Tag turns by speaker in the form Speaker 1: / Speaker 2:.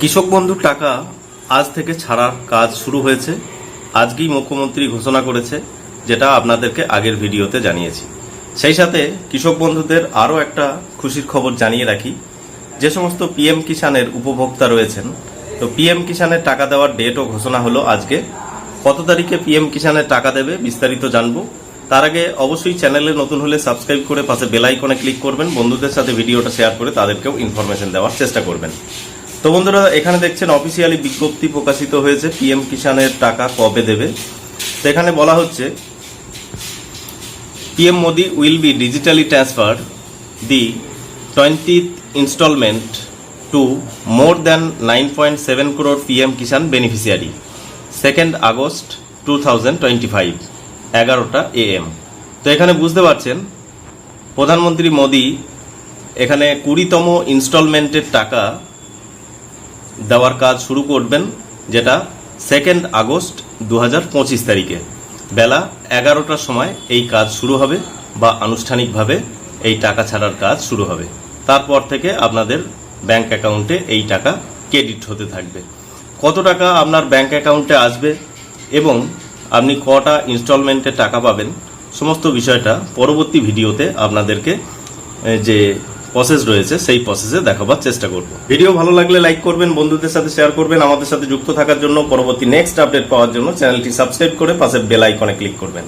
Speaker 1: কৃষক বন্ধুর টাকা আজ থেকে ছাড়ার কাজ শুরু হয়েছে। আজকেই মুখ্যমন্ত্রী ঘোষণা করেছে, যেটা আপনাদেরকে আগের ভিডিওতে জানিয়েছি। সেই সাথে কৃষক বন্ধুদের আরও একটা খুশির খবর জানিয়ে রাখি। যে সমস্ত পিএম কিষানের উপভোক্তা রয়েছেন, তো পিএম কিষানের টাকা দেওয়ার ডেটও ঘোষণা হলো আজকে। কত তারিখে পিএম কিষানের টাকা দেবে বিস্তারিত জানব। তার আগে অবশ্যই চ্যানেলে নতুন হলে সাবস্ক্রাইব করে পাশে বেল আইকনে ক্লিক করবেন। বন্ধুদের সাথে ভিডিওটা শেয়ার করে তাদেরকেও ইনফরমেশন দেওয়ার চেষ্টা করবেন। তো বন্ধুরা, এখানে দেখছেন অফিসিয়ালি বিজ্ঞপ্তি প্রকাশিত হয়েছে পিএম কিষানের টাকা কবে দেবে। তো এখানে বলা হচ্ছে PM Modi will be digitally transferred the 20th installment to more than 9.7 crore PM Kisan beneficiary 2nd August 2025 এগারোটা এএম তো এখানে বুঝতে পারছেন, প্রধানমন্ত্রী মোদি এখানে কুড়িতম ইনস্টলমেন্টের টাকা দেওয়ার কাজ শুরু করবেন, যেটা সেকেন্ড আগস্ট দু হাজার পঁচিশ তারিখে। বেলা এগারোটার সময় এই কাজ শুরু হবে বা আনুষ্ঠানিকভাবে এই টাকা ছাড়ার কাজ শুরু হবে। তারপর থেকে আপনাদের ব্যাংক অ্যাকাউন্টে এই টাকা ক্রেডিট হতে থাকবে। কত টাকা আপনার ব্যাংক অ্যাকাউন্টে আসবে এবং আপনি কটা ইনস্টলমেন্টে টাকা পাবেন, সমস্ত বিষয়টা পরবর্তী ভিডিওতে আপনাদেরকে যে প্রসেস রয়েছে, সেই প্রসেসে দেখাবার চেষ্টা করব। ভিডিও ভালো লাগলে লাইক করবেন, বন্ধুদের সাথে শেয়ার করবেন, আমাদের সাথে যুক্ত থাকার জন্য পরবর্তী নেক্সট আপডেট পাওয়ার জন্য চ্যানেলটি সাবস্ক্রাইব করে পাশে বেল আইকনে ক্লিক করবেন।